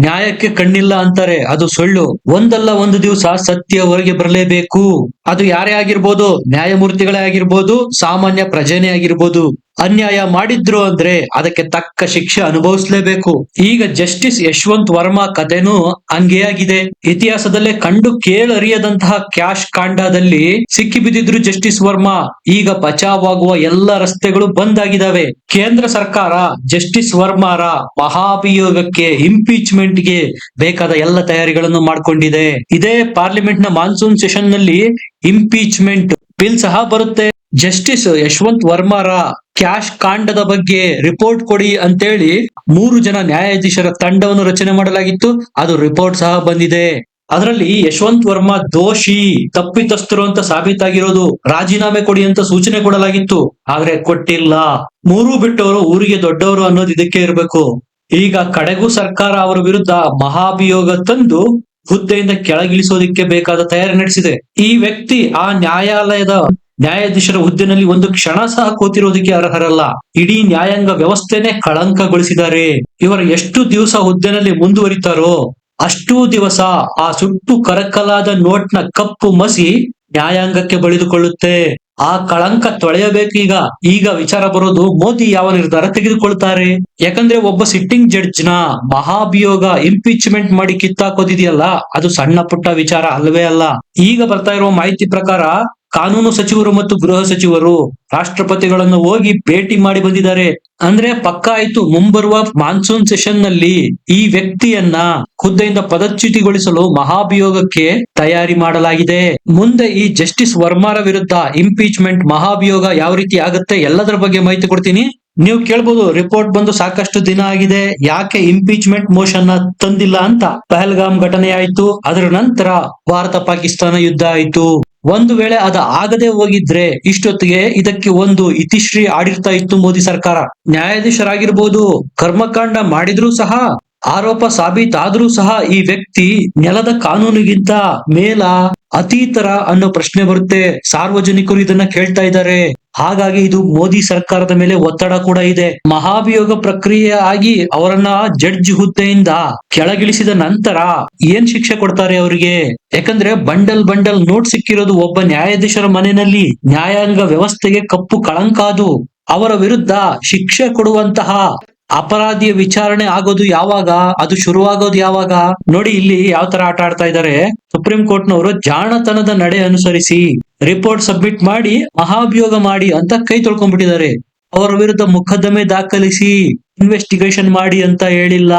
ನ್ಯಾಯಕ್ಕೆ ಕಣ್ಣಿಲ್ಲ ಅಂತಾರೆ. ಅದು ಸುಳ್ಳು. ಒಂದಲ್ಲ ಒಂದು ದಿವಸ ಸತ್ಯ ಹೊರಗೆ ಬರಲೇಬೇಕು. ಅದು ಯಾರೇ ಆಗಿರ್ಬೋದು, ನ್ಯಾಯಮೂರ್ತಿಗಳೇ ಆಗಿರ್ಬೋದು, ಸಾಮಾನ್ಯ ಪ್ರಜೆನೇ ಆಗಿರ್ಬೋದು. ಅನ್ಯಾಯ ಮಾಡಿದ್ರು ಅಂದ್ರೆ ಅದಕ್ಕೆ ತಕ್ಕ ಶಿಕ್ಷೆ ಅನುಭವಿಸಲೇಬೇಕು. ಈಗ ಜಸ್ಟಿಸ್ ಯಶವಂತ್ ವರ್ಮಾ ಕಥೆನೂ ಹಂಗೇ ಆಗಿದೆ ಇತಿಹಾಸದಲ್ಲೇ ಕಂಡು ಕೇಳರಿಯದಂತಹ ಕ್ಯಾಶ್ ಕಾಂಡದಲ್ಲಿ ಸಿಕ್ಕಿ ಬಿದ್ದಿದ್ರು ಜಸ್ಟಿಸ್ ವರ್ಮಾ. ಈಗ ಬಚಾವಾಗುವ ಎಲ್ಲ ರಸ್ತೆಗಳು ಬಂದ್ ಆಗಿದಾವೆ. ಕೇಂದ್ರ ಸರ್ಕಾರ ಜಸ್ಟಿಸ್ ವರ್ಮಾರ ಮಹಾಭಿಯೋಗಕ್ಕೆ ಇಂಪೀಚ್ಮೆಂಟ್ಗೆ ಬೇಕಾದ ಎಲ್ಲ ತಯಾರಿಗಳನ್ನು ಮಾಡ್ಕೊಂಡಿದೆ. ಇದೇ ಪಾರ್ಲಿಮೆಂಟ್ನ ಮಾನ್ಸೂನ್ ಸೆಷನ್ನಲ್ಲಿ ಇಂಪೀಚ್ಮೆಂಟ್ ಬಿಲ್ ಸಹ ಬರುತ್ತೆ. ಜಸ್ಟಿಸ್ ಯಶವಂತ್ ವರ್ಮಾರ ಕ್ಯಾಶ್ ಕಾಂಡದ ಬಗ್ಗೆ ರಿಪೋರ್ಟ್ ಕೊಡಿ ಅಂತೇಳಿ ಮೂರು ಜನ ನ್ಯಾಯಾಧೀಶರ ತಂಡವನ್ನು ರಚನೆ ಮಾಡಲಾಗಿತ್ತು. ಅದು ರಿಪೋರ್ಟ್ ಸಹ ಬಂದಿದೆ. ಅದರಲ್ಲಿ ಯಶವಂತ್ ವರ್ಮಾ ದೋಷಿ, ತಪ್ಪಿತಸ್ಥರು ಅಂತ ಸಾಬೀತಾಗಿರೋದು ರಾಜೀನಾಮೆ ಕೊಡಿ ಅಂತ ಸೂಚನೆ ಕೊಡಲಾಗಿತ್ತು. ಆದ್ರೆ ಕೊಟ್ಟಿಲ್ಲ. ಮೂರು ಬಿಟ್ಟವರು ಊರಿಗೆ ದೊಡ್ಡವರು ಅನ್ನೋದು ಇದಕ್ಕೆ ಇರಬೇಕು. ಈಗ ಕಡೆಗೂ ಸರ್ಕಾರ ಅವರ ವಿರುದ್ಧ ಮಹಾಭಿಯೋಗ ತಂದು ಹುದ್ದೆಯಿಂದ ಕೆಳಗಿಳಿಸೋದಿಕ್ಕೆ ಬೇಕಾದ ತಯಾರಿ ನಡೆಸಿದೆ. ಈ ವ್ಯಕ್ತಿ ಆ ನ್ಯಾಯಾಲಯದ ನ್ಯಾಯಾಧೀಶರ ಹುದ್ದೆನಲ್ಲಿ ಒಂದು ಕ್ಷಣ ಸಹ ಕೂತಿರೋದಕ್ಕೆ ಅರ್ಹರಲ್ಲ. ಇಡೀ ನ್ಯಾಯಾಂಗ ವ್ಯವಸ್ಥೆನೆ ಕಳಂಕಗೊಳಿಸಿದ್ದಾರೆ. ಇವರು ಎಷ್ಟು ದಿವಸ ಹುದ್ದೆನಲ್ಲಿ ಮುಂದುವರಿತಾರೋ ಅಷ್ಟೂ ದಿವಸ ಆ ಸುಟ್ಟು ಕರಕಲಾದ ನೋಟ್ನ ಕಪ್ಪು ಮಸಿ ನ್ಯಾಯಾಂಗಕ್ಕೆ ಬಳಿದುಕೊಳ್ಳುತ್ತೆ. ಆ ಕಳಂಕ ತೊಳೆಯಬೇಕು ಈಗ. ಈಗ ವಿಚಾರ ಬರೋದು ಮೋದಿ ಯಾವ ನಿರ್ಧಾರ ತೆಗೆದುಕೊಳ್ತಾರೆ? ಯಾಕಂದ್ರೆ ಒಬ್ಬ ಸಿಟ್ಟಿಂಗ್ ಜಡ್ಜ್ನ ಮಹಾಭಿಯೋಗ ಇಂಪೀಚ್ಮೆಂಟ್ ಮಾಡಿ ಕಿತ್ತಾಕೋದಿದೆಯಲ್ಲ ಅದು ಸಣ್ಣ ಪುಟ್ಟ ವಿಚಾರ ಅಲ್ವೇ ಅಲ್ಲ. ಈಗ ಬರ್ತಾ ಇರುವ ಮಾಹಿತಿ ಪ್ರಕಾರ ಕಾನೂನು ಸಚಿವರು ಮತ್ತು ಗೃಹ ಸಚಿವರು ರಾಷ್ಟ್ರಪತಿಗಳನ್ನು ಹೋಗಿ ಭೇಟಿ ಮಾಡಿ ಬಂದಿದ್ದಾರೆ. ಅಂದ್ರೆ ಪಕ್ಕ ಆಯ್ತು, ಮುಂಬರುವ ಮಾನ್ಸೂನ್ ಸೆಷನ್ನಲ್ಲಿ ಈ ವ್ಯಕ್ತಿಯನ್ನ ಹುದ್ದೆಯಿಂದ ಪದಚ್ಯುತಿಗೊಳಿಸಲು ಮಹಾಭಿಯೋಗಕ್ಕೆ ತಯಾರಿ ಮಾಡಲಾಗಿದೆ. ಮುಂದೆ ಈ ಜಸ್ಟಿಸ್ ವರ್ಮಾರ ವಿರುದ್ಧ ಇಂಪೀಚ್ಮೆಂಟ್ ಮಹಾಭಿಯೋಗ ಯಾವ ರೀತಿ ಆಗುತ್ತೆ ಎಲ್ಲದರ ಬಗ್ಗೆ ಮಾಹಿತಿ ಕೊಡ್ತೀನಿ. ನೀವು ಕೇಳ್ಬೋದು ರಿಪೋರ್ಟ್ ಬಂದು ಸಾಕಷ್ಟು ದಿನ ಆಗಿದೆ. ಯಾಕೆ ಇಂಪೀಚ್ಮೆಂಟ್ ಮೋಷನ್ ತಂದಿಲ್ಲ ಅಂತ? ಪಹಲ್ಗಾಮ್ ಘಟನೆ ಆಯ್ತು, ಅದರ ನಂತರ ಭಾರತ ಪಾಕಿಸ್ತಾನ ಯುದ್ಧ ಆಯ್ತು. ಒಂದು ವೇಳೆ ಅದ ಆಗದೆ ಹೋಗಿದ್ರೆ ಇಷ್ಟೊತ್ತಿಗೆ ಇದಕ್ಕೆ ಒಂದು ಇತಿಶ್ರೀ ಆಡಿರ್ತಾ ಇತ್ತು ಮೋದಿ ಸರ್ಕಾರ. ನ್ಯಾಯಾಧೀಶರಾಗಿರ್ಬೋದು, ಕರ್ಮಕಾಂಡ ಮಾಡಿದ್ರೂ ಸಹ, ಆರೋಪ ಸಾಬೀತಾದ್ರೂ ಸಹ ಈ ವ್ಯಕ್ತಿ ನೆಲದ ಕಾನೂನಿಗಿಂತ ಮೇಲ ಅತೀತರ ಅನ್ನೋ ಪ್ರಶ್ನೆ ಬರುತ್ತೆ. ಸಾರ್ವಜನಿಕರು ಇದನ್ನ ಕೇಳ್ತಾ ಇದ್ದಾರೆ. ಹಾಗಾಗಿ ಇದು ಮೋದಿ ಸರ್ಕಾರದ ಮೇಲೆ ಒತ್ತಡ ಕೂಡ ಇದೆ. ಮಹಾಭಿಯೋಗ ಪ್ರಕ್ರಿಯೆ ಆಗಿ ಅವರನ್ನ ಜಡ್ಜ್ ಹುದ್ದೆಯಿಂದ ಕೆಳಗಿಳಿಸಿದ ನಂತರ ಏನ್ ಶಿಕ್ಷೆ ಕೊಡ್ತಾರೆ ಅವರಿಗೆ? ಯಾಕಂದ್ರೆ ಬಂಡಲ್ ಬಂಡಲ್ ನೋಟ್ ಸಿಕ್ಕಿರೋದು ಒಬ್ಬ ನ್ಯಾಯಾಧೀಶರ ಮನೆಯಲ್ಲಿ ನ್ಯಾಯಾಂಗ ವ್ಯವಸ್ಥೆಗೆ ಕಪ್ಪು ಕಳಂಕ ಅದು ಅವರ ವಿರುದ್ಧ ಶಿಕ್ಷೆ ಕೊಡುವಂತಹ ಅಪರಾಧಿಯ ವಿಚಾರಣೆ ಆಗೋದು ಯಾವಾಗ? ಅದು ಶುರುವಾಗೋದು ಯಾವಾಗ? ನೋಡಿ ಇಲ್ಲಿ ಯಾವ ತರ ಆಟ ಆಡ್ತಾ ಇದ್ದಾರೆ. ಸುಪ್ರೀಂ ಕೋರ್ಟ್ ನವರು ಜಾಣತನದ ನಡೆ ಅನುಸರಿಸಿ ರಿಪೋರ್ಟ್ ಸಬ್ಮಿಟ್ ಮಾಡಿ, ಮಹಾಭಿಯೋಗ ಮಾಡಿ ಅಂತ ಕೈ ತೊಳ್ಕೊಂಡ್ಬಿಟ್ಟಿದ್ದಾರೆ. ಅವರ ವಿರುದ್ಧ ಮೊಕದ್ದಮೆ ದಾಖಲಿಸಿ ಇನ್ವೆಸ್ಟಿಗೇಷನ್ ಮಾಡಿ ಅಂತ ಹೇಳಿಲ್ಲ.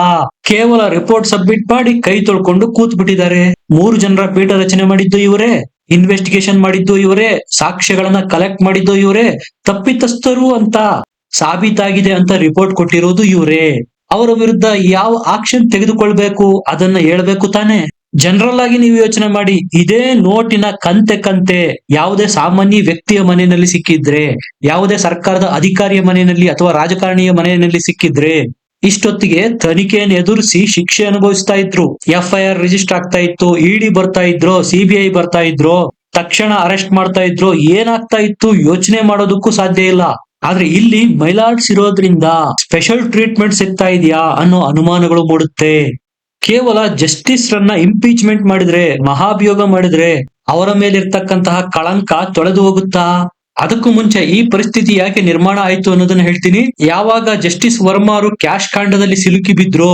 ಕೇವಲ ರಿಪೋರ್ಟ್ ಸಬ್ಮಿಟ್ ಮಾಡಿ ಕೈ ತೊಳ್ಕೊಂಡು ಕೂತ್ ಬಿಟ್ಟಿದ್ದಾರೆ ಮೂರು ಜನರ ಪೀಠ ರಚನೆ ಮಾಡಿದ್ದು ಇವರೇ ಇನ್ವೆಸ್ಟಿಗೇಷನ್ ಮಾಡಿದ್ದು ಇವರೇ, ಸಾಕ್ಷ್ಯಗಳನ್ನ ಕಲೆಕ್ಟ್ ಮಾಡಿದ್ದು ಇವರೇ, ತಪ್ಪಿತಸ್ಥರು ಅಂತ ಸಾಬೀತಾಗಿದೆ ಅಂತ ರಿಪೋರ್ಟ್ ಕೊಟ್ಟಿರೋದು ಇವರೇ. ಅವರ ವಿರುದ್ಧ ಯಾವ ಆಕ್ಷನ್ ತೆಗೆದುಕೊಳ್ಬೇಕು, ಅದನ್ನ ಹೇಳ್ಬೇಕು ತಾನೆ? ಜನರಲ್ ಆಗಿ ನೀವು ಯೋಚನೆ ಮಾಡಿ, ಇದೇ ನೋಟಿನ ಕಂತೆ ಕಂತೆ ಯಾವುದೇ ಸಾಮಾನ್ಯ ವ್ಯಕ್ತಿಯ ಮನೆಯಲ್ಲಿ ಸಿಕ್ಕಿದ್ರೆ, ಯಾವುದೇ ಸರ್ಕಾರದ ಅಧಿಕಾರಿಯ ಮನೆಯಲ್ಲಿ ಅಥವಾ ರಾಜಕಾರಣಿಯ ಮನೆಯಲ್ಲಿ ಸಿಕ್ಕಿದ್ರೆ, ಇಷ್ಟೊತ್ತಿಗೆ ತನಿಖೆಯನ್ನು ಎದುರಿಸಿ ಶಿಕ್ಷೆ ಅನುಭವಿಸ್ತಾ ಇದ್ರು. ಎಫ್ ಐ ಆರ್ ರಿಜಿಸ್ಟರ್ ಆಗ್ತಾ ಇತ್ತು ಇಡಿ ಬರ್ತಾ ಇದ್ರು ಸಿಬಿಐ ಬರ್ತಾ ಇದ್ರು, ತಕ್ಷಣ ಅರೆಸ್ಟ್ ಮಾಡ್ತಾ ಇದ್ರು. ಏನಾಗ್ತಾ ಇತ್ತು ಯೋಚನೆ ಮಾಡೋದಕ್ಕೂ ಸಾಧ್ಯ ಇಲ್ಲ. ಆದ್ರೆ ಇಲ್ಲಿ ಮೈಲಾಡ್ಸ್ ಇರೋದ್ರಿಂದ ಸ್ಪೆಷಲ್ ಟ್ರೀಟ್ಮೆಂಟ್ ಸಿಗ್ತಾ ಇದೆಯಾ ಅನ್ನೋ ಅನುಮಾನಗಳು ಮೂಡುತ್ತೆ. ಕೇವಲ ಜಸ್ಟಿಸ್ ರನ್ನ ಇಂಪೀಚ್ಮೆಂಟ್ ಮಾಡಿದ್ರೆ, ಮಹಾಭಿಯೋಗ ಮಾಡಿದ್ರೆ, ಅವರ ಮೇಲಿರ್ತಕ್ಕಂತಹ ಕಳಂಕ ತೊಳೆದು ಹೋಗುತ್ತಾ? ಅದಕ್ಕೂ ಮುಂಚೆ ಈ ಪರಿಸ್ಥಿತಿ ಯಾಕೆ ನಿರ್ಮಾಣ ಆಯ್ತು ಅನ್ನೋದನ್ನ ಹೇಳ್ತೀನಿ. ಯಾವಾಗ ಜಸ್ಟಿಸ್ ವರ್ಮಾರು ಕ್ಯಾಶ್ ಕಾಂಡದಲ್ಲಿ ಸಿಲುಕಿ ಬಿದ್ರು,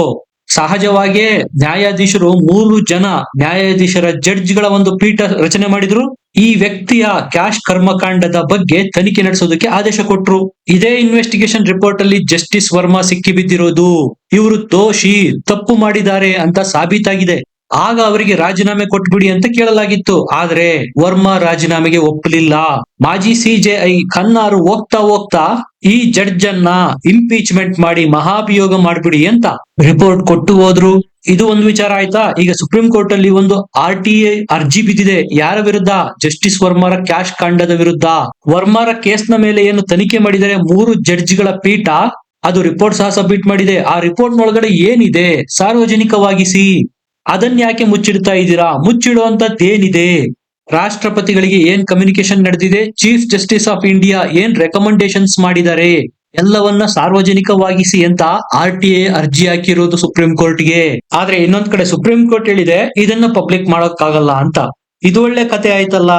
ಸಹಜವಾಗಿಯೇ ನ್ಯಾಯಾಧೀಶರು ಮೂರು ಜನ ನ್ಯಾಯಾಧೀಶರ ಜಡ್ಜ್ಗಳ ಒಂದು ಪೀಠ ರಚನೆ ಮಾಡಿದ್ರು. ಈ ವ್ಯಕ್ತಿಯ ಕ್ಯಾಶ್ ಕರ್ಮಕಾಂಡದ ಬಗ್ಗೆ ತನಿಖೆ ನಡೆಸೋದಕ್ಕೆ ಆದೇಶ ಕೊಟ್ರು. ಇದೇ ಇನ್ವೆಸ್ಟಿಗೇಷನ್ ರಿಪೋರ್ಟ್ ಅಲ್ಲಿ ಜಸ್ಟಿಸ್ ವರ್ಮಾ ಸಿಕ್ಕಿ ಬಿದ್ದಿರೋದು. ಇವರು ದೋಷಿ, ತಪ್ಪು ಮಾಡಿದ್ದಾರೆ ಅಂತ ಸಾಬೀತಾಗಿದೆ. ಆಗ ಅವರಿಗೆ ರಾಜೀನಾಮೆ ಕೊಟ್ಬಿಡಿ ಅಂತ ಕೇಳಲಾಗಿತ್ತು. ಆದ್ರೆ ವರ್ಮಾ ರಾಜೀನಾಮೆಗೆ ಒಪ್ಪಲಿಲ್ಲ. ಮಾಜಿ ಸಿಜೆಐ ಕನ್ನಾರು ಹೋಗ್ತಾ ಹೋಗ್ತಾ ಈ ಜಡ್ಜ್ ಅನ್ನ ಇಂಪೀಚ್ಮೆಂಟ್ ಮಾಡಿ ಮಹಾಭಿಯೋಗ ಮಾಡ್ಬಿಡಿ ಅಂತ ರಿಪೋರ್ಟ್ ಕೊಟ್ಟು ಹೋದ್ರು. ಇದು ಒಂದು ವಿಚಾರ ಆಯ್ತಾ? ಈಗ ಸುಪ್ರೀಂ ಕೋರ್ಟ್ ಅಲ್ಲಿ ಒಂದು ಆರ್ ಟಿ ಐ ಅರ್ಜಿ ಬಿದ್ದಿದೆ. ಯಾರ ವಿರುದ್ಧ? ಜಸ್ಟಿಸ್ ವರ್ಮಾರ ಕ್ಯಾಶ್ ಕಾಂಡದ ವಿರುದ್ಧ. ವರ್ಮಾರ ಕೇಸ್ನ ಮೇಲೆ ಏನು ತನಿಖೆ ಮಾಡಿದರೆ ಮೂರು ಜಡ್ಜ್ಗಳ ಪೀಠ ಅದು ರಿಪೋರ್ಟ್ ಸಹ ಸಬ್ಮಿಟ್ ಮಾಡಿದೆ. ಆ ರಿಪೋರ್ಟ್ ನೊಳಗಡೆ ಏನಿದೆ? ಸಾರ್ವಜನಿಕವಾಗಿಸಿ. ಅದನ್ನ ಯಾಕೆ ಮುಚ್ಚಿಡ್ತಾ ಇದ್ದೀರಾ? ಮುಚ್ಚಿಡುವಂತದ್ದೇನಿದೆ ರಾಷ್ಟ್ರಪತಿಗಳಿಗೆ ಏನ್ ಕಮ್ಯುನಿಕೇಶನ್ ನಡೆದಿದೆ? ಚೀಫ್ ಜಸ್ಟಿಸ್ ಆಫ್ ಇಂಡಿಯಾ ಏನ್ ರೆಕಮೆಂಡೇಶನ್ಸ್ ಮಾಡಿದ್ದಾರೆ? ಎಲ್ಲವನ್ನ ಸಾರ್ವಜನಿಕವಾಗಿಸಿ ಅಂತ ಆರ್ ಟಿ ಐ ಅರ್ಜಿ ಹಾಕಿರೋದು ಸುಪ್ರೀಂ ಕೋರ್ಟ್ಗೆ. ಆದ್ರೆ ಇನ್ನೊಂದ್ ಕಡೆ ಸುಪ್ರೀಂ ಕೋರ್ಟ್ ಹೇಳಿದೆ, ಇದನ್ನ ಪಬ್ಲಿಕ್ ಮಾಡೋಕ್ಕಾಗಲ್ಲ ಅಂತ. ಇದು ಒಳ್ಳೆ ಕತೆ ಆಯ್ತಲ್ಲ?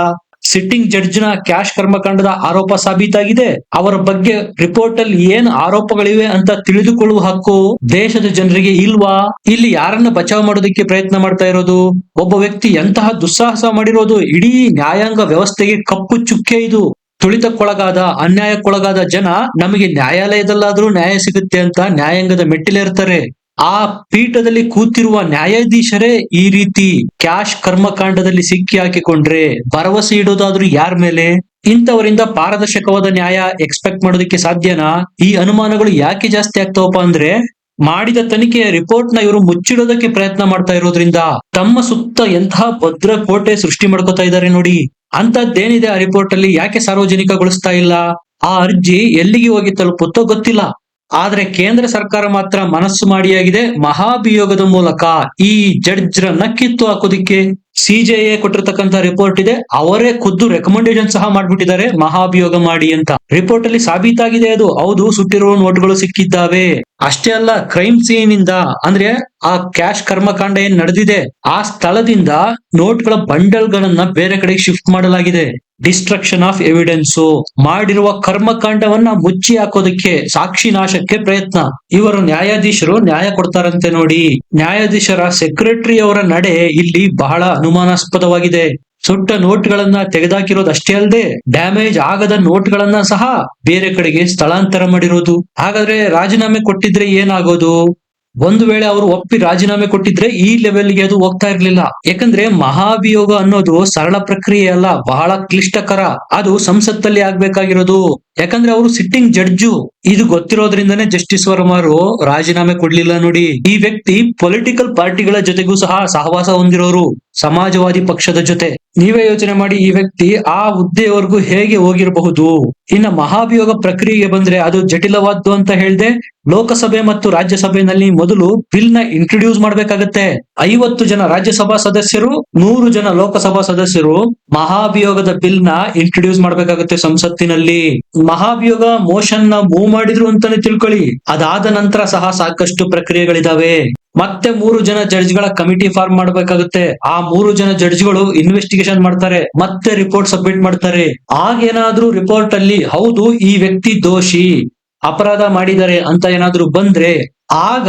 ಸಿಟ್ಟಿಂಗ್ ಜಡ್ಜ್ನ ಕ್ಯಾಶ್ ಕರ್ಮಕಾಂಡದ ಆರೋಪ ಸಾಬೀತಾಗಿದೆ. ಅವರ ಬಗ್ಗೆ ರಿಪೋರ್ಟ್ ಅಲ್ಲಿ ಏನ್ ಆರೋಪಗಳಿವೆ ಅಂತ ತಿಳಿದುಕೊಳ್ಳುವ ಹಕ್ಕು ದೇಶದ ಜನರಿಗೆ ಇಲ್ವಾ? ಇಲ್ಲಿ ಯಾರನ್ನ ಬಚಾವ್ ಮಾಡೋದಕ್ಕೆ ಪ್ರಯತ್ನ ಮಾಡ್ತಾ ಇರೋದು? ಒಬ್ಬ ವ್ಯಕ್ತಿ ಎಂತಹ ದುಸ್ಸಾಹಸ ಮಾಡಿರೋದು? ಇಡೀ ನ್ಯಾಯಾಂಗ ವ್ಯವಸ್ಥೆಗೆ ಕಪ್ಪು ಚುಕ್ಕೆ ಇದು. ತುಳಿತಕ್ಕೊಳಗಾದ, ಅನ್ಯಾಯಕ್ಕೊಳಗಾದ ಜನ ನಮಗೆ ನ್ಯಾಯಾಲಯದಲ್ಲಾದ್ರೂ ನ್ಯಾಯ ಸಿಗುತ್ತೆ ಅಂತ ನ್ಯಾಯಾಂಗದ ಮೆಟ್ಟಿಲೇರ್ತಾರೆ ಆ ಪೀಠದಲ್ಲಿ ಕೂತಿರುವ ನ್ಯಾಯಾಧೀಶರೇ ಈ ರೀತಿ ಕ್ಯಾಶ್ ಕರ್ಮಕಾಂಡದಲ್ಲಿ ಸಿಕ್ಕಿ ಹಾಕಿಕೊಂಡ್ರೆ ಭರವಸೆ ಇಡೋದಾದ್ರೂ ಯಾರ ಮೇಲೆ? ಇಂಥವರಿಂದ ಪಾರದರ್ಶಕವಾದ ನ್ಯಾಯ ಎಕ್ಸ್ಪೆಕ್ಟ್ ಮಾಡೋದಕ್ಕೆ ಸಾಧ್ಯನಾ? ಈ ಅನುಮಾನಗಳು ಯಾಕೆ ಜಾಸ್ತಿ ಆಗ್ತಾವಪ್ಪ ಅಂದ್ರೆ ಮಾಡಿದ ತನಿಖೆಯ ರಿಪೋರ್ಟ್ನ ಇವರು ಮುಚ್ಚಿಡೋದಕ್ಕೆ ಪ್ರಯತ್ನ ಮಾಡ್ತಾ ಇರೋದ್ರಿಂದ ತಮ್ಮ ಸುತ್ತ ಎಂತಹ ಭದ್ರ ಕೋಟೆ ಸೃಷ್ಟಿ ಮಾಡ್ಕೋತಾ ಇದ್ದಾರೆ ನೋಡಿ. ಅಂತದ್ದೇನಿದೆ ಆ ರಿಪೋರ್ಟ್ ಅಲ್ಲಿ? ಯಾಕೆ ಸಾರ್ವಜನಿಕಗೊಳಿಸ್ತಾ ಇಲ್ಲ? ಆ ಅರ್ಜಿ ಎಲ್ಲಿಗೆ ಹೋಗಿ ತಲುಪುತ್ತೋ ಗೊತ್ತಿಲ್ಲ. ಆದ್ರೆ ಕೇಂದ್ರ ಸರ್ಕಾರ ಮಾತ್ರ ಮನಸ್ಸು ಮಾಡಿಯಾಗಿದೆ ಮಹಾಭಿಯೋಗದ ಮೂಲಕ ಈ ಜಡ್ಜ್ರನ್ನ ನಕ್ಕಿತ್ತು ಹಾಕೋದಿಕ್ಕೆ. ಸಿಜೆಎ ಕೊಟ್ಟಿರ್ತಕ್ಕಂತ ರಿಪೋರ್ಟ್ ಇದೆ. ಅವರೇ ಖುದ್ದು ರೆಕಮೆಂಡೇಶನ್ ಸಹ ಮಾಡ್ಬಿಟ್ಟಿದ್ದಾರೆ. ಮಹಾಭಿಯೋಗ ಮಾಡಿ ಅಂತ. ರಿಪೋರ್ಟ್ ಅಲ್ಲಿ ಸಾಬೀತಾಗಿದೆ ಅದು. ಹೌದು ಸುಟ್ಟಿರುವ ನೋಟ್ಗಳು ಸಿಕ್ಕಿದ್ದಾವೆ. ಅಷ್ಟೇ ಅಲ್ಲ ಕ್ರೈಮ್ ಸೀನ್ ಇಂದ ಅಂದ್ರೆ ಆ ಕ್ಯಾಶ್ ಕರ್ಮಕಾಂಡ ಏನ್ ನಡೆದಿದೆ? ಆ ಸ್ಥಳದಿಂದ ನೋಟ್ಗಳ ಬಂಡಲ್ ಗಳನ್ನ ಬೇರೆ ಕಡೆಗೆ ಶಿಫ್ಟ್ ಮಾಡಲಾಗಿದೆ. ಡಿಸ್ಟ್ರಕ್ಷನ್ ಆಫ್ ಎವಿಡೆನ್ಸು ಮಾಡಿರುವ ಕರ್ಮಕಾಂಡವನ್ನ ಮುಚ್ಚಿ ಹಾಕೋದಕ್ಕೆ ಸಾಕ್ಷಿ ನಾಶಕ್ಕೆ ಪ್ರಯತ್ನ. ಇವರು ನ್ಯಾಯಾಧೀಶರು, ನ್ಯಾಯ ಕೊಡ್ತಾರಂತೆ ನೋಡಿ. ನ್ಯಾಯಾಧೀಶರ ಸೆಕ್ರೆಟರಿ ಅವರ ನಡೆ ಇಲ್ಲಿ ಬಹಳ ಅನುಮಾನಾಸ್ಪದವಾಗಿದೆ. ಸುಟ್ಟ ನೋಟ್ಗಳನ್ನ ತೆಗೆದಾಕಿರೋದು ಅಷ್ಟೇ ಅಲ್ಲದೆ ಡ್ಯಾಮೇಜ್ ಆಗದ ನೋಟ್ಗಳನ್ನ ಸಹ ಬೇರೆ ಕಡೆಗೆ ಸ್ಥಳಾಂತರ ಮಾಡಿರೋದು. ಹಾಗಾದ್ರೆ ರಾಜೀನಾಮೆ ಕೊಟ್ಟಿದ್ರೆ ಏನಾಗೋದು? ಒಂದು ವೇಳೆ ಅವರು ಒಪ್ಪಿ ರಾಜೀನಾಮೆ ಕೊಟ್ಟಿದ್ರೆ ಈ ಲೆವೆಲ್ಗೆ ಅದು ಹೋಗ್ತಾ ಇರ್ಲಿಲ್ಲ. ಯಾಕಂದ್ರೆ ಮಹಾಭಿಯೋಗ ಅನ್ನೋದು ಸರಳ ಪ್ರಕ್ರಿಯೆ ಅಲ್ಲ, ಬಹಳ ಕ್ಲಿಷ್ಟಕರ. ಅದು ಸಂಸತ್ತಲ್ಲಿ ಆಗ್ಬೇಕಾಗಿರೋದು. ಯಾಕಂದ್ರೆ ಅವರು ಸಿಟ್ಟಿಂಗ್ ಜಡ್ಜು ಇದು ಗೊತ್ತಿರೋದ್ರಿಂದನೇ ಜಸ್ಟಿಸ್ ವರ್ಮಾರು ರಾಜೀನಾಮೆ ಕೊಡ್ಲಿಲ್ಲ ನೋಡಿ. ಈ ವ್ಯಕ್ತಿ ಪೊಲಿಟಿಕಲ್ ಪಾರ್ಟಿಗಳ ಜೊತೆಗೂ ಸಹ ಸಹವಾಸ ಹೊಂದಿರೋರು ಸಮಾಜವಾದಿ ಪಕ್ಷದ ಜೊತೆ. ನೀವೇ ಯೋಚನೆ ಮಾಡಿ ಈ ವ್ಯಕ್ತಿ ಆ ಹುದ್ದೆಯವರೆಗೂ ಹೇಗೆ ಹೋಗಿರಬಹುದು? ಇನ್ನ ಮಹಾಭಿಯೋಗ ಪ್ರಕ್ರಿಯೆಗೆ ಬಂದ್ರೆ ಅದು ಜಟಿಲವಾದ್ದು ಅಂತ ಹೇಳ್ದೆ, ಲೋಕಸಭೆ ಮತ್ತು ರಾಜ್ಯಸಭೆಯಲ್ಲಿ ಮೊದಲು ಬಿಲ್ನ ಇಂಟ್ರೊಡ್ಯೂಸ್ ಮಾಡ್ಬೇಕಾಗತ್ತೆ. ಐವತ್ತು ಜನ ರಾಜ್ಯಸಭಾ ಸದಸ್ಯರು, ನೂರು ಜನ ಲೋಕಸಭಾ ಸದಸ್ಯರು ಮಹಾಭಿಯೋಗದ ಬಿಲ್ನ ಇಂಟ್ರೊಡ್ಯೂಸ್ ಮಾಡ್ಬೇಕಾಗತ್ತೆ ಸಂಸತ್ತಿನಲ್ಲಿ. ಮಹಾಭಿಯೋಗ ಮೋಷನ್ನ ಮಾಡಿದ್ರು ಅಂತಾನೆ ತಿಳ್ಕೊಳ್ಳಿ. ಅದಾದ ನಂತರ ಸಹ ಸಾಕಷ್ಟು ಪ್ರಕ್ರಿಯೆಗಳಿದಾವೆ. ಮತ್ತೆ ಮೂರು ಜನ ಜಡ್ಜ್ಗಳ ಕಮಿಟಿ ಫಾರ್ಮ್ ಮಾಡಬೇಕಾಗುತ್ತೆ. ಆ ಮೂರು ಜನ ಜಡ್ಜ್ಗಳು ಇನ್ವೆಸ್ಟಿಗೇಷನ್ ಮಾಡ್ತಾರೆ, ಮತ್ತೆ ರಿಪೋರ್ಟ್ ಸಬ್ಮಿಟ್ ಮಾಡ್ತಾರೆ. ಆಗೇನಾದ್ರೂ ರಿಪೋರ್ಟ್ ಅಲ್ಲಿ, ಹೌದು, ಈ ವ್ಯಕ್ತಿ ದೋಷಿ, ಅಪರಾಧ ಮಾಡಿದರೆ ಅಂತ ಏನಾದ್ರೂ ಬಂದ್ರೆ, ಆಗ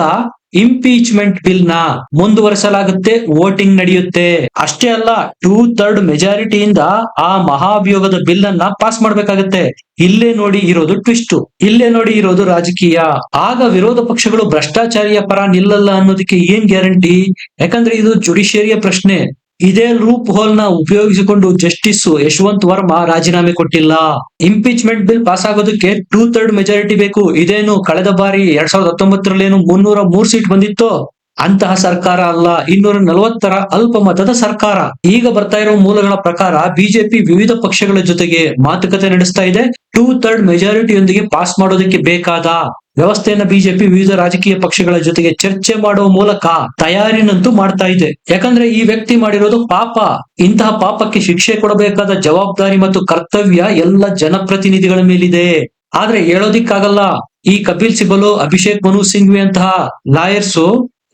ಇಂಪೀಚ್ಮೆಂಟ್ ಬಿಲ್ನ ಮುಂದುವರೆಸಲಾಗುತ್ತೆ ವೋಟಿಂಗ್ ನಡೆಯುತ್ತೆ. ಅಷ್ಟೇ ಅಲ್ಲ ಟೂ ಥರ್ಡ್ ಮೆಜಾರಿಟಿಯಿಂದ ಆ ಮಹಾಭಿಯೋಗದ ಬಿಲ್ ಅನ್ನ ಪಾಸ್ ಮಾಡ್ಬೇಕಾಗತ್ತೆ. ಇಲ್ಲೇ ನೋಡಿ ಇರೋದು ಟ್ವಿಸ್ಟ್ ಇಲ್ಲೇ ನೋಡಿ ಇರೋದು ರಾಜಕೀಯ. ಆಗ ವಿರೋಧ ಪಕ್ಷಗಳು ಭ್ರಷ್ಟಾಚಾರಿಯ ಪರ ನಿಲ್ಲಲ್ಲ ಅನ್ನೋದಕ್ಕೆ ಏನ್ ಗ್ಯಾರಂಟಿ ಯಾಕಂದ್ರೆ ಇದು ಜುಡಿಷಿಯರಿಯ ಪ್ರಶ್ನೆ. ಇದೇ ರೂಪ್ ಹೋಲ್ನ ಉಪಯೋಗಿಸಿಕೊಂಡು ಜಸ್ಟಿಸ್ ಯಶವಂತ್ ವರ್ಮಾ ರಾಜೀನಾಮೆ ಕೊಟ್ಟಿಲ್ಲ. ಇಂಪೀಚ್ಮೆಂಟ್ ಬಿಲ್ ಪಾಸ್ ಆಗೋದಕ್ಕೆ ಟೂ ಥರ್ಡ್ ಮೆಜಾರಿಟಿ ಬೇಕು. ಇದೇನು ಕಳೆದ ಬಾರಿ ಎರಡ್ ಸಾವಿರದ ಹತ್ತೊಂಬತ್ತರಲ್ಲೇನು ಮುನ್ನೂರ ಮೂರ್ ಸೀಟ್ ಬಂದಿತ್ತು? ಅಂತಹ ಸರ್ಕಾರ ಅಲ್ಲ. ಇನ್ನೂರ ನಲವತ್ತರ ಅಲ್ಪ ಮತದ ಸರ್ಕಾರ. ಈಗ ಬರ್ತಾ ಇರೋ ಮೂಲಗಳ ಪ್ರಕಾರ ಬಿಜೆಪಿ ವಿವಿಧ ಪಕ್ಷಗಳ ಜೊತೆಗೆ ಮಾತುಕತೆ ನಡೆಸ್ತಾ ಇದೆ. ಟೂ ಥರ್ಡ್ ಮೆಜಾರಿಟಿಯೊಂದಿಗೆ ಪಾಸ್ ಮಾಡೋದಕ್ಕೆ ಬೇಕಾದ ವ್ಯವಸ್ಥೆಯನ್ನ ಬಿಜೆಪಿ ವಿವಿಧ ರಾಜಕೀಯ ಪಕ್ಷಗಳ ಜೊತೆಗೆ ಚರ್ಚೆ ಮಾಡುವ ಮೂಲಕ ತಯಾರಿನಂತೂ ಮಾಡ್ತಾ ಇದೆ. ಯಾಕಂದ್ರೆ ಈ ವ್ಯಕ್ತಿ ಮಾಡಿರೋದು ಪಾಪ. ಇಂತಹ ಪಾಪಕ್ಕೆ ಶಿಕ್ಷೆ ಕೊಡಬೇಕಾದ ಜವಾಬ್ದಾರಿ ಮತ್ತು ಕರ್ತವ್ಯ ಎಲ್ಲ ಜನಪ್ರತಿನಿಧಿಗಳ ಮೇಲಿದೆ. ಆದ್ರೆ ಹೇಳೋದಿಕ್ಕಾಗಲ್ಲ, ಈ ಕಪಿಲ್ ಸಿಬಲು ಅಭಿಷೇಕ್ ಮನು ಸಿಂಘ್ವಿ ಅಂತಹ ಲಾಯರ್ಸ್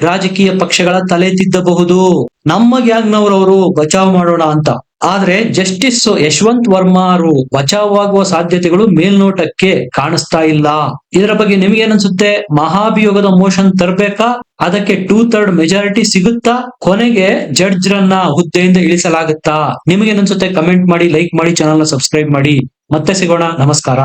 ರಾಜಕೀಯ ಪಕ್ಷಗಳ ತಲೆ ತಿದ್ದಬಹುದು. ನಮ್ಮ ಗ್ಯಾಂಗ್ನವರವರು ಬಚಾವ್ ಮಾಡೋಣ ಅಂತ. ಆದ್ರೆ ಜಸ್ಟಿಸ್ ಯಶವಂತ್ ವರ್ಮಾ ಅವರು ಬಚಾವಾಗುವ ಸಾಧ್ಯತೆಗಳು ಮೇಲ್ನೋಟಕ್ಕೆ ಕಾಣಿಸ್ತಾ ಇಲ್ಲ. ಇದರ ಬಗ್ಗೆ ನಿಮ್ಗೇನನ್ಸುತ್ತೆ? ಮಹಾಭಿಯೋಗದ ಮೋಷನ್ ತರಬೇಕಾ? ಅದಕ್ಕೆ ಟೂ ಥರ್ಡ್ ಮೆಜಾರಿಟಿ ಸಿಗುತ್ತಾ? ಕೊನೆಗೆ ಜಡ್ಜ್ ರನ್ನ ಹುದ್ದೆಯಿಂದ ಇಳಿಸಲಾಗುತ್ತಾ? ನಿಮಗೇನನ್ಸುತ್ತೆ? ಕಮೆಂಟ್ ಮಾಡಿ, ಲೈಕ್ ಮಾಡಿ ಚಾನಲ್ನ ಸಬ್ಸ್ಕ್ರೈಬ್ ಮಾಡಿ. ಮತ್ತೆ ಸಿಗೋಣ. ನಮಸ್ಕಾರ.